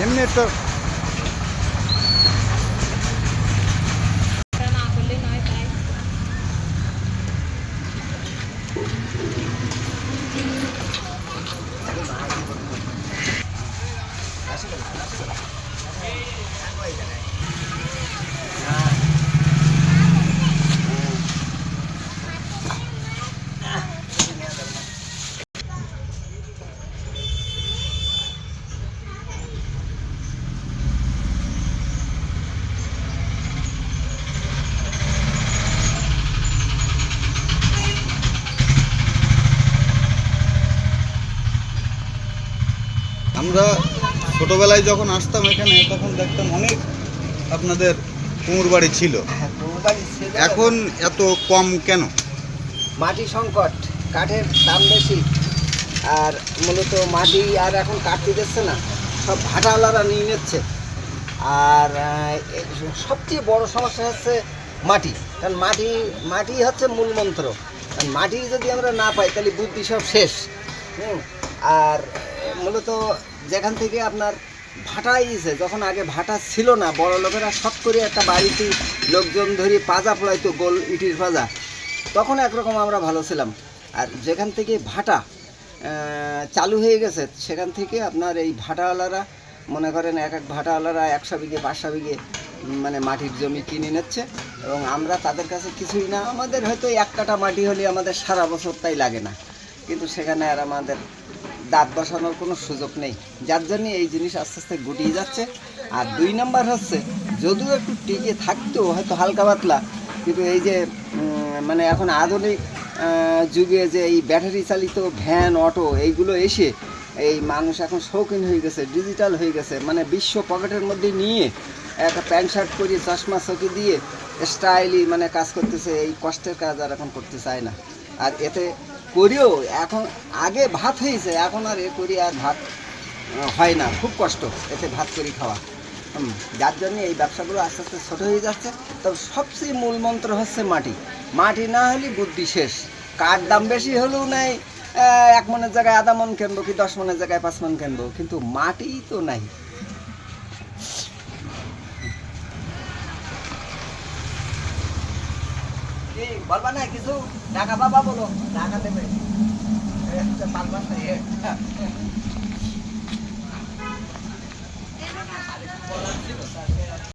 ಎಮ್ಮೆಟ್ಟು আমরা ছোটবেলায় যখন আসতাম এখানে তখন দেখতাম অনেক আপনাদের কুমোর বাড়ি ছিল। হ্যাঁ। এখন এত কম কেন? মাটি সংকট কাঠের দাম বেশি আর মূলত মাটি আর এখন কাটতে দিচ্ছে না সব ভাটাওয়ালারা নিয়ে নিচ্ছে। আর সবচেয়ে বড় সমস্যা হচ্ছে মাটি। কারণ মাটি মাটি হচ্ছে মূল মন্ত্র। কারণ মাটি যদি আমরা না পাই তাহলে বুদ্ধি সব শেষ। হুম আর মূলত যেখান থেকে আপনার ভাটা ইয়েছে যখন আগে ভাটা ছিল না, বড় লোকেরা শখ করে একটা বাড়িতে লোকজন ধরে পাজা পড়াইতো, গোল ইটির পাজা। তখন একরকম আমরা ভালো ছিলাম। আর যেখান থেকে ভাটা চালু হয়ে গেছে, সেখান থেকে আপনার এই ভাটাওয়ালারা, মনে করেন এক এক ভাটাওয়ালারা একশো বিঘে, পাঁচশো বিঘে মানে মাটির জমি কিনে নিচ্ছে এবং আমরা তাদের কাছে কিছুই না। আমাদের হয়তো এক কাটা মাটি হলে আমাদের সারা বছর তাই লাগে না। কিন্তু সেখানে আর আমাদের দাঁত বসানোর কোনো সুযোগ নেই। যার জন্য এই জিনিস আস্তে আস্তে গুটিয়ে যাচ্ছে। আর দুই নাম্বার হচ্ছে, যদিও একটু টিকে থাকতেও হয়তো হালকা পাতলা, কিন্তু এই যে মানে এখন আধুনিক যুগে যে এই ব্যাটারি চালিত ভ্যান, অটো, এইগুলো এসে এই মানুষ এখন শৌখিন হয়ে গেছে ডিজিটাল হয়ে গেছে। মানে বিশ্ব পকেটের মধ্যে নিয়ে একটা প্যান্ট শার্ট পরিয়ে চশমা চকি দিয়ে স্টাইলি মানে কাজ করতেছে, এই কষ্টের কাজ আর এখন করতে চায় না। আর এতে করেও, এখন আগে ভাত হয়েছে, এখন আর এ করি আর ভাত হয় না, খুব কষ্ট এতে ভাত করি খাওয়া। যার জন্য এই ব্যবসাগুলো আস্তে আস্তে ছোটো হয়ে যাচ্ছে। তবে সবচেয়ে মূল মন্ত্র হচ্ছে মাটি। মাটি না হলে বুদ্ধি শেষ। কার দাম বেশি হলেও নাই এক মনের জায়গায় আধা মন কিনবো কি দশ মনের জায়গায় পাঁচ মন কিনবো? কিন্তু মাটি তো নাই। কি বলবা না কিছু? টাকা বাবা বলো। টাকা দেবে। নাই, এ।